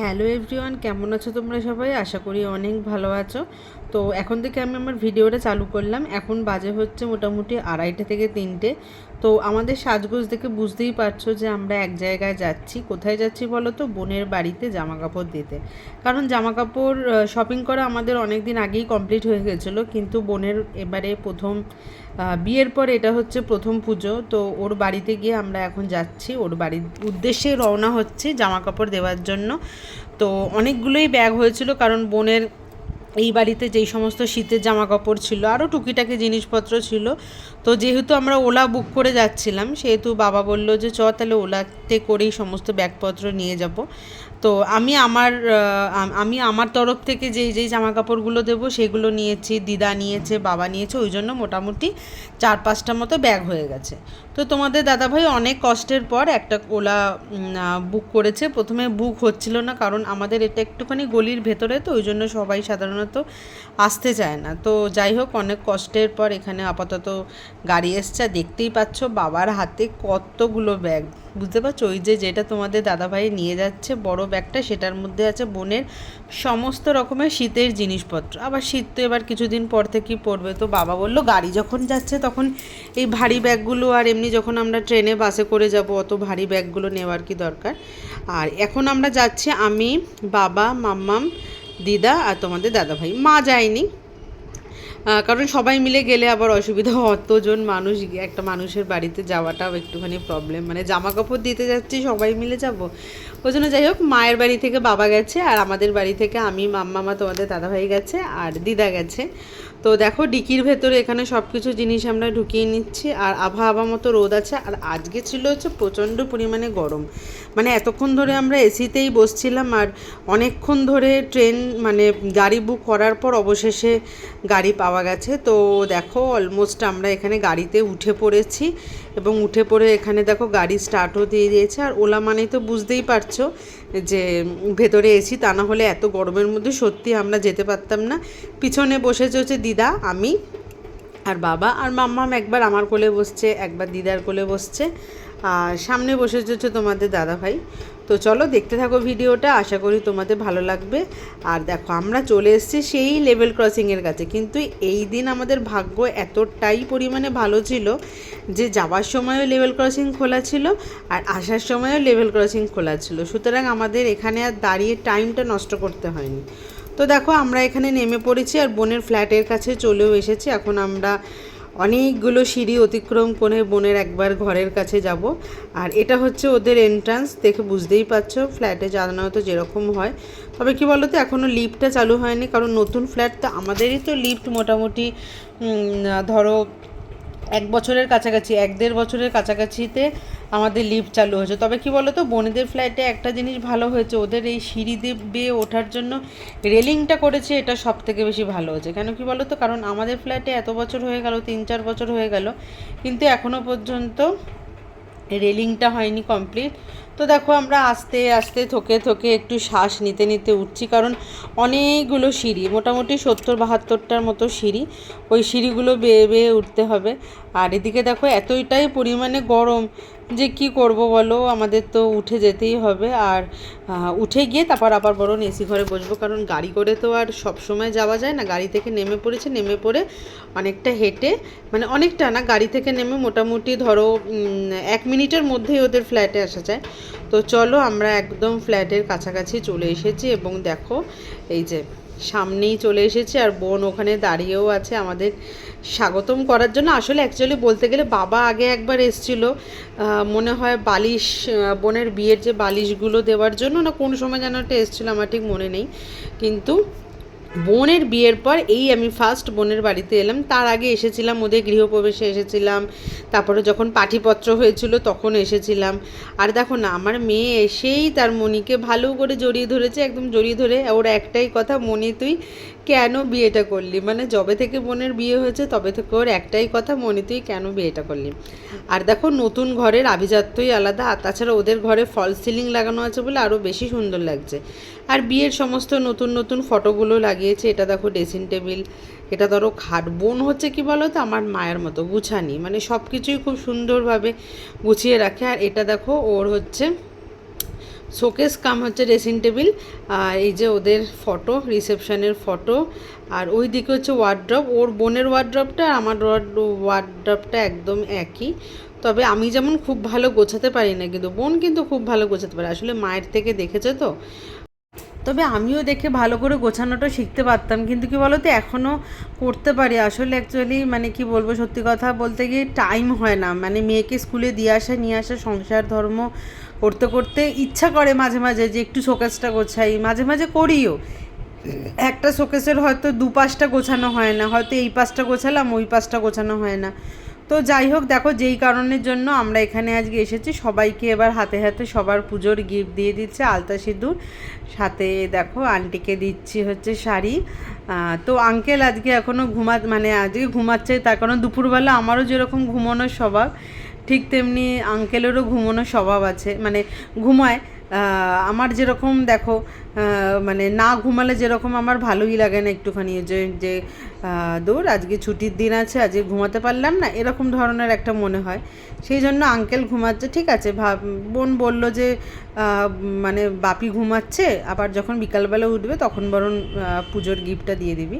Hello everyone, কেমন আছো তোমরা সবাই? আশা করি অনেক ভালো আছো। তো এখন থেকে আমি আমার ভিডিওটা চালু করলাম। এখন বাজে হচ্ছে মোটামুটি আড়াইটে থেকে তিনটে। তো আমাদের সাজগোজ দেখে বুঝতেই পারছ যে আমরা এক জায়গায় যাচ্ছি। কোথায় যাচ্ছি বলো তো? বোনের বাড়িতে জামা কাপড় দিতে। কারণ জামা কাপড় শপিং করা আমাদের অনেক দিন আগেই কমপ্লিট হয়ে গেছিল। কিন্তু বোনের এবারে প্রথম বিয়ের পর এটা হচ্ছে প্রথম পুজো। তো ওর বাড়িতে গিয়ে আমরা এখন যাচ্ছি। ওর বাড়ির উদ্দেশ্যে রওনা হচ্ছে জামা কাপড় দেওয়ার জন্য। তো অনেকগুলোই ব্যাগ হয়েছিল কারণ বোনের এই বাড়িতে যেই সমস্ত শীতের জামা কাপড় ছিল আরও টুকিটাকি জিনিসপত্র ছিল। তো যেহেতু আমরা ওলা বুক করে যাচ্ছিলাম, সেহেতু বাবা বলল যে, চ, তাহলে ওলাতে করেই সমস্ত ব্যাগপত্র নিয়ে যাব। তো আমি আমার আমি আমার তরফ থেকে যেই যেই জামা কাপড়গুলো দেবো, সেগুলো নিয়েছি, দিদা নিয়েছে, বাবা নিয়েছে, ওই জন্য মোটামুটি চার পাঁচটা মতো ব্যাগ হয়ে গেছে। তো তোমাদের দাদাভাই অনেক কষ্টের পর একটা ওলা বুক করেছে। প্রথমে বুক হচ্ছিল না, কারণ আমাদের এটা একটুখানি গলির ভেতরে, তো ওই জন্য সবাই সাধারণত আসতে চায় না। তো যাই হোক, অনেক কষ্টের পর এখানে আপাতত গাড়ি এসছে। দেখতেই পাচ্ছ, বাবার হাতে কতগুলো ব্যাগ বুঝতে পারছ? ওই যে যেটা তোমাদের দাদাভাই নিয়ে যাচ্ছে, বড় ব্যাগটা সেটার মধ্যে আছে বোনের সমস্ত রকমের শীতের জিনিসপত্র। আবার শীত তো এবার কিছুদিন পর থেকেই পড়বে। তো বাবা বলল, গাড়ি যখন যাচ্ছে, তখন এই ভারী ব্যাগগুলো আর এমনি যখন আমরা ট্রেনে, বাসে করে যাব, অত ভারী ব্যাগগুলো নেওয়ার কি দরকার? আর এখন আমরা যাচ্ছি, আমি, বাবা, মাম্মাম, দিদা আর তোমাদের দাদাভাই। মা যায়নি। কারণ সবাই মিলে গেলে আবার অসুবিধা অতজন মানুষ একটা মানুষের বাড়িতে যাওয়াটাও একটুখানি প্রবলেম মানে জামা কাপড় দিতে যাচ্ছি, সবাই মিলে যাব। ওই জন্য যাই হোক, মায়ের বাড়ি থেকে বাবা গেছে, আর আমাদের বাড়ি থেকে আমি মাম্মা মা তোমাদের দাদাভাই গেছে, আর দিদা গেছে। তো দেখো, ডিকির ভেতরে এখানে সব কিছু জিনিস আমরা ঢুকিয়ে নিচ্ছি, আর আভা আভা মতো রোদ আছে, আর আজকে ছিল হচ্ছে প্রচণ্ড পরিমাণে গরম। মানে এতক্ষণ ধরে আমরা এসিতেই বসছিলাম, আর অনেকক্ষণ ধরে ট্রেন মানে গাড়ি বুক করার পর অবশেষে গাড়ি পাওয়া গেছে। তো দেখো অলমোস্ট আমরা এখানে গাড়িতে উঠে পড়েছি এবং উঠে পড়ে এখানে দেখো গাড়ি স্টার্টও দিয়ে দিয়েছে। আর ওলা মানে তো বুঝতেই পারছ যে ভেতরে এসি, তা না হলে এত গরমের মধ্যে সত্যি আমরা যেতে পারতাম না। পিছনে বসেছে হচ্ছে দিদা, আমি আর বাবা। আর মাম্মাম একবার আমার কোলে বসছে, একবার দিদার কোলে বসছে। সামনে বসে হচ্ছে তোমাদের দাদা ভাই তো চলো দেখতে থাকো ভিডিওটা, আশা করি তোমাদের ভালো লাগবে। আর দেখো, আমরা চলে এসেছি সেই লেভেল ক্রসিংয়ের কাছে। কিন্তু এই দিন আমাদের ভাগ্য এতটাই পরিমাণে ভালো ছিল যে যাওয়ার সময়ও লেভেল ক্রসিং খোলা ছিল আর আসার সময়ও লেভেল ক্রসিং খোলা ছিল। সুতরাং আমাদের এখানে আর দাঁড়িয়ে টাইমটা নষ্ট করতে হয়নি। তো দেখো, আমরা এখানে নেমে পড়েছি আর বোনের ফ্ল্যাটের কাছে চলেও এসেছি। এখন আমরা অনেকগুলো সিঁড়ি অতিক্রম করে বোনের একবার ঘরের কাছে যাব। আর এটা হচ্ছে ওদের এন্ট্রান্স দেখে বুঝতেই পারছ, ফ্ল্যাটে সাধারণত যেরকম হয়। তবে কি বলো তো এখনও লিফ্টটা চালু হয়নি, কারণ নতুন ফ্ল্যাট তো আমাদেরই তো লিফ্ট মোটামুটি ধরো এক বছরের কাছাকাছি, এক দেড় বছরের কাছাকাছিতে আমাদের লিফট চালু হয়েছে। তবে কি বলো তো বোনেদের ফ্ল্যাটে একটা জিনিস ভালো হয়েছে, ওদের এই সিঁড়ি দিয়ে বেয়ে ওঠার জন্য রেলিংটা করেছে, এটা সব থেকে বেশি ভালো হয়েছে। কেন কি বলো তো কারণ আমাদের ফ্ল্যাটে এত বছর হয়ে গেল, তিন চার বছর হয়ে গেল, কিন্তু এখনও পর্যন্ত রেলিংটা হয়নি কমপ্লিট তো দেখো, আমরা আস্তে আস্তে থকে থকে একটু শ্বাস নিতে নিতে উঠছি, কারণ অনেকগুলো সিঁড়ি, মোটামুটি সত্তর বাহাত্তরটার মতো সিঁড়ি, ওই সিঁড়িগুলো বেয়ে বেয়ে উঠতে হবে। আর এদিকে দেখো এতটাই পরিমাণে গরম যে কি করব বলো, আমাদের তো উঠে যেতেই হবে। আর উঠে গিয়ে তারপর আবার বরং এসি ঘরে বসবো, কারণ গাড়ি করে তো আর সব সময় যাওয়া যায় না। গাড়ি থেকে নেমে পড়েছে, নেমে পড়ে অনেকটা হেঁটে মানে অনেকটা না, গাড়ি থেকে নেমে মোটামুটি ধরো এক মিনিটের মধ্যেই ওদের ফ্ল্যাটে আসা যায়। তো চলো, আমরা একদম ফ্ল্যাটের কাছাকাছি চলে এসেছি এবং দেখো, এই যে সামনেই চলে এসেছি আর বোন ওখানে দাঁড়িয়েও আছে আমাদের স্বাগতম করার জন্য। আসলে অ্যাকচুয়ালি বলতে গেলে বাবা আগে একবার এসছিল মনে হয় বালিশ বোনের বিয়ের যে বালিশগুলো দেওয়ার জন্য না কোন সময় যেন একটা এসেছিল আমার ঠিক মনে নেই। কিন্তু বোনের বিয়ের পর এই আমি ফার্স্ট বোনের বাড়িতে এলাম। তার আগে এসেছিলাম, ওদের গৃহপ্রবেশে এসেছিলাম। তারপরে যখন পাঠিপত্র হয়েছিল তখন এসেছিলাম। আর দেখো না, আমার মেয়ে এসেই তার মনিকে ভালো করে জড়িয়ে ধরেছে, একদম জড়িয়ে ধরে। ওর একটাই কথা, মনি তুই কেন বিয়েটা করলি? মানে যবে থেকে বোনের বিয়ে হয়েছে, তবে থেকে ওর একটাই কথা মনি তুই কেন বিয়েটা করলি? আর দেখো, নতুন ঘরের আভিজাত্যই আলাদা, আর তাছাড়া ওদের ঘরে ফল সিলিং লাগানো আছে বলে আরও বেশি সুন্দর লাগছে। আর বিয়ের সমস্ত নতুন নতুন ফটোগুলো লাগিয়েছে, এটা দেখো ড্রেসিং টেবিল, এটা ধরো খাট, বোন হচ্ছে কি বলো তো আমার মায়ের মতো, গুছানি মানে সব কিছুই খুব সুন্দরভাবে গুছিয়ে রাখে। আর এটা দেখো, ওর হচ্ছে শোকেস কাম হচ্ছে ড্রেসিং টেবিল আর এই যে ওদের ফটো রিসেপশনের ফটো আর ওই দিকে হচ্ছে ওয়ার্ড্রপ ওর বোনের ওয়ার্ড্রপটা আমার ওয়ার্ড্রপটা একদম একই। তবে আমি যেমন খুব ভালো গোছাতে পারি না, কিন্তু বোন কিন্তু খুব ভালো গোছাতে পারে। আসলে মায়ের থেকে দেখেছে তো। তবে আমিও দেখে ভালো করে গোছানোটা শিখতে পারতাম, কিন্তু কি বলো তো এখনও করতে পারি। আসলে অ্যাকচুয়ালি মানে কি বলব, সত্যি কথা বলতে গিয়ে টাইম হয় না। মানে মেয়েকে স্কুলে দিয়ে আসা, নিয়ে আসা, সংসার, ধর্ম করতে করতে ইচ্ছা করে মাঝে মাঝে যে একটু শোকেসটা গোছাই, মাঝে মাঝে করিও। একটা শোকেসের হয়তো দু পাঁচটা গোছানো হয় না, হয়তো এই পাঁচটা গোছালাম, ওই পাঁচটা গোছানো হয় না। তো যাই হোক, দেখো যেই কারণের জন্য আমরা এখানে আজকে এসেছি। সবাইকে এবার হাতে হাতে সবার পুজোর গিফট দিয়ে দিচ্ছে আলতা সিঁদুর। সাথে দেখো আন্টিকে দিচ্ছি হচ্ছে শাড়ি। তো আঙ্কেল আজকে এখনও ঘুমা মানে আজকে ঘুমাচ্ছে, তার কারণ দুপুরবেলা আমারও যেরকম ঘুমানোর স্বভাব ঠিক তেমনি আঙ্কেলেরও ঘুমানোর স্বভাব আছে। মানে ঘুমায় আমার যেরকম দেখো মানে না ঘুমালে যেরকম আমার ভালোই লাগে না একটুখানি। যে যে দূর, আজকে ছুটির দিন আছে, আজকে ঘুমাতে পারলাম না, এরকম ধরনের একটা মনে হয়। সেই জন্য আঙ্কেল ঘুমাচ্ছে, ঠিক আছে, ভাব, বোন বলল যে মানে বাপি ঘুমাচ্ছে, আবার যখন বিকালবেলা উঠবে তখন বরং পুজোর গিফটটা দিয়ে দিবি।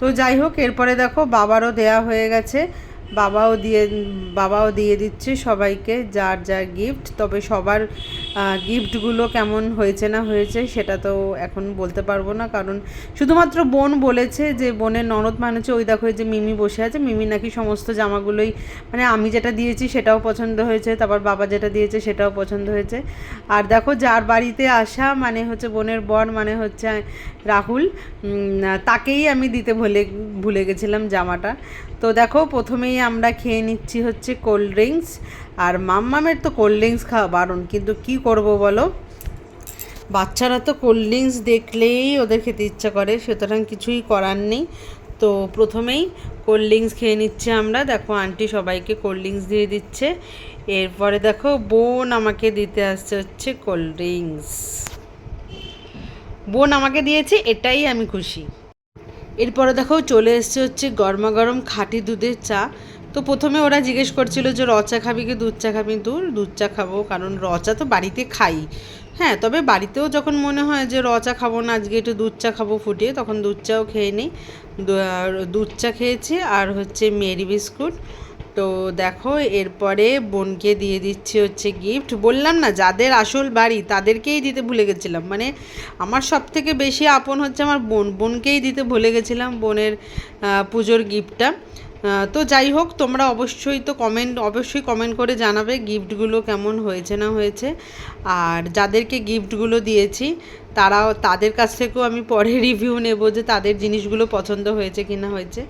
তো যাই হোক, এরপরে দেখো, বাবারও দেয়া হয়ে গেছে। বাবাও দিয়ে বাবাও দিয়ে দিচ্ছে সবাইকে যার যার গিফট তবে সবার গিফটগুলো কেমন হয়েছে না হয়েছে সেটা তো এখন বলতে পারব না। কারণ শুধুমাত্র বোন বলেছে যে, বোনের ননদ মানে হচ্ছে ওই দেখো যে মিমি বসে আছে। মিমি নাকি সমস্ত জামাগুলোই মানে আমি যেটা দিয়েছি সেটাও পছন্দ হয়েছে। তারপর বাবা যেটা দিয়েছে সেটাও পছন্দ হয়েছে। আর দেখো যার বাড়িতে আসা মানে হচ্ছে বোনের বর মানে হচ্ছে রাহুল তাকেই আমি দিতে ভুলে ভুলে গেছিলাম জামাটা। তো দেখো প্রথমেই আমরা খেয়ে নিচ্ছি হচ্ছে কোল্ড ড্রিঙ্কস আর মাম্মামের তো কোল্ড ড্রিঙ্কস খাওয়া বারণ কিন্তু কি করব বলো? বাচ্চারা তো কোল্ড ড্রিঙ্কস দেখলেই ওদের খেতে ইচ্ছা করে, সুতরাং কিছুই করার নেই। তো প্রথমেই কোল্ড ড্রিঙ্কস খেয়ে নিচ্ছে আমরা। দেখো আন্টি সবাইকে কোল্ড ড্রিঙ্কস দিয়ে দিচ্ছে। এরপরে দেখো, বোন আমাকে দিতে আসছে হচ্ছে কোল্ড ড্রিঙ্কস বোন আমাকে দিয়েছে, এটাই আমি খুশি। এরপরে দেখো, চলে এসছে হচ্ছে গরমা গরম খাঁটি দুধের চা। তো প্রথমে ওরা জিজ্ঞেস করছিল যে র চা খাবি কি দুধ চা খাবি? দূর, দুধ চা খাব, কারণ র চা তো বাড়িতে খাই। হ্যাঁ তবে বাড়িতেও যখন মনে হয় যে র চা খাব না, আজকে একটু দুধ চা খাব ফুটিয়ে, তখন দুধ চাও খেয়ে নিই। দুধ চা খেয়েছি, আর হচ্ছে মেরি বিস্কুট। তো দেখো, এরপরে বোনকে দিয়ে দিচ্ছি হচ্ছে গিফট বললাম না, যাদের আসল বাড়ি, তাদেরকেই দিতে ভুলে গেছিলাম। মানে আমার সব থেকে বেশি আপন হচ্ছে আমার বোন। বোনকেই দিতে ভুলে গেছিলাম বোনের পুজোর গিফটটা তো যাই হোক, তোমরা অবশ্যই তো কমেন্ট অবশ্যই কমেন্ট করে জানাবে গিফটগুলো কেমন হয়েছে না হয়েছে। আর যাদেরকে গিফটগুলো দিয়েছি তারাও, তাদের কাছ থেকেও আমি পরে রিভিউ নেব যে তাদের জিনিসগুলো পছন্দ হয়েছে কি না হয়েছে।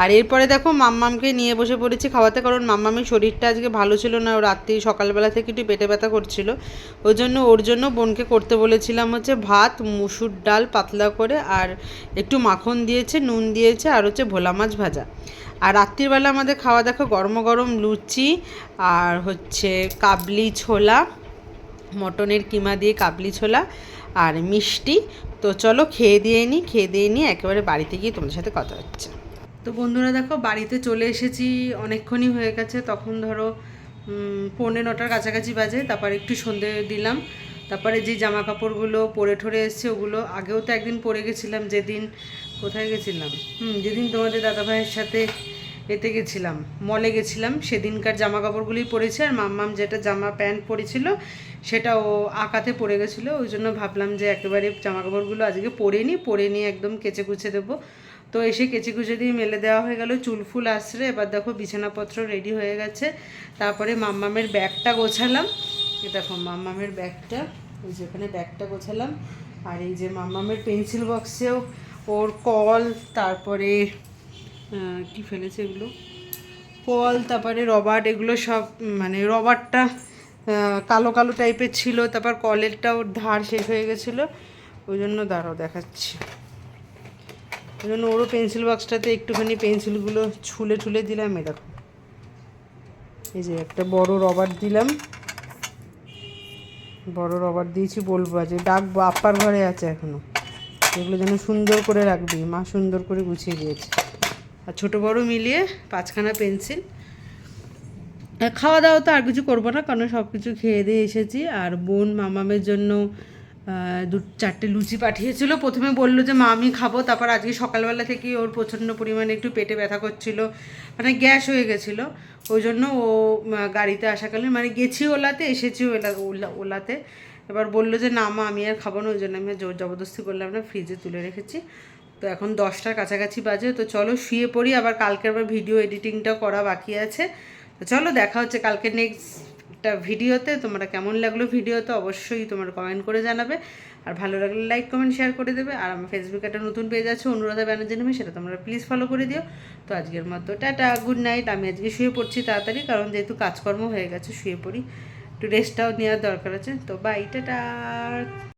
আর এরপরে দেখো মাম্মামকে নিয়ে বসে পড়েছি খাওয়াতে, কারণ মাম্মামের শরীরটা আজকে ভালো ছিল না, ও রাত্রি সকালবেলা থেকে একটু পেটে ব্যথা করছিল। ওই জন্য ওর জন্য বোনকে করতে বলেছিলাম হচ্ছে ভাত, মুসুর ডাল পাতলা করে, আর একটু মাখন দিয়েছে, নুন দিয়েছে, আর হচ্ছে ভোলা মাছ ভাজা। আর রাত্রিবেলা আমাদের খাওয়া দেখো গরম গরম লুচি, আর হচ্ছে কাবলি ছোলা, মটনের কিমা দিয়ে কাবলি ছোলা আর মিষ্টি। তো চলো খেয়ে দিয়ে নিই খেয়ে দিয়ে নিই একেবারে বাড়িতে গিয়ে তোমাদের সাথে কথা হচ্ছে। তো বন্ধুরা দেখো, বাড়িতে চলে এসেছি, অনেকক্ষণই হয়ে গেছে। তখন ধরো পৌনে নটার কাছাকাছি বাজে, তারপর একটু সন্ধে দিলাম। তারপরে যে জামা কাপড়গুলো পরে ঠরে এসছে, ওগুলো আগেও তো একদিন পরে গেছিলাম, যেদিন কোথায় গেছিলাম? হুম, যেদিন তোমাদের দাদাভাইয়ের সাথে এতে গেছিলাম। মলে গেছিলাম। সেদিনকার জামা কাপড়গুলোই পরেছি আর মাম্মাম যেটা জামা প্যান্ট পরেছিল সেটা ও আঁকাতে পড়ে গেছিল। ওই জন্য ভাবলাম যে একেবারে জামা কাপড়গুলো আজকে পরে নিই, পরে নিয়ে একদম কেচে কুচে দেবো। তো এসে কেচে কুচে দিয়ে মেলে দেওয়া হয়ে গেল চুল ফুল আসরে এবার দেখো বিছানাপত্র রেডি হয়ে গেছে। তারপরে মাম্মামের ব্যাগটা গোছালাম। এ দেখো মাম্মামের ব্যাগটা ওই যেখানে ব্যাগটা গোছালাম। আর এই যে মাম্মামের পেন্সিল বক্সেও ওর কল, তারপরে কি ফেলেছে এগুলো। কল তারপরে রবার্ট, এগুলো সব মানে রবারটা কালো কালো টাইপের ছিল, তারপর কলেরটাও ধার শেষ হয়ে গেছিল। ওই জন্য দাঁড়াও, দেখাচ্ছি। ওই জন্য ওরও পেন্সিল বক্সটাতে একটুখানি পেন্সিলগুলো ছুলে ঠুলে দিলাম এরকম এই যে একটা বড় রবার দিলাম। বড় রবার দিয়েছি বলব আজ। ডাকবো আপ্পার ঘরে আছে এখনও। এগুলো যেন সুন্দর করে রাখবি, মা সুন্দর করে গুছিয়ে দিয়েছে। আর ছোটো বড় মিলিয়ে পাঁচখানা পেন্সিল। খাওয়া দাওয়া তো আর কিছু করব না, কারণ সব কিছু খেয়ে দিয়ে এসেছি। আর বোন মামামের জন্য দু চারটে লুচি পাঠিয়েছিল। প্রথমে বলল যে, মা, আমি খাব। তারপর আজকে সকালবেলা থেকে ওর প্রচণ্ড পরিমাণে একটু পেটে ব্যথা করছিল মানে গ্যাস হয়ে গেছিল। ওই জন্য ও গাড়িতে আসাকালীন মানে গেছি ওলাতে, এসেছি ওলা ওলা, ওলাতে। এবার বলল যে, না, মা, আমি আর খাব না। ওই জন্য আমি জোর জবরদস্তি করলাম না, ফ্রিজে তুলে রেখেছি। তো এখন দশটার কাছাকাছি বাজে, তো চলো শুয়ে পড়ি, আবার কালকে আবার ভিডিও এডিটিংটা করা বাকি আছে। তো চলো দেখা হচ্ছে কালকে নেক্সটটা ভিডিওতে তোমরা কেমন লাগল ভিডিওতে অবশ্যই তোমরা কমেন্ট করে জানাবে। আর ভালো লাগলে লাইক কমেন্ট শেয়ার করে দেবে। আর আমার ফেসবুকে একটা নতুন পেজ আছে, অনুরাধা ব্যানার্জি নামে, সেটা তোমরা প্লিজ ফলো করে দিও। তো আজকের মতো টাটা গুড নাইট আমি আজকে শুয়ে পড়ছি তাড়াতাড়ি, কারণ যেহেতু কাজকর্ম হয়ে গেছে, শুয়ে পড়ি। একটু রেস্টটাও নেওয়ার দরকার আছে, তো বাই টাটা।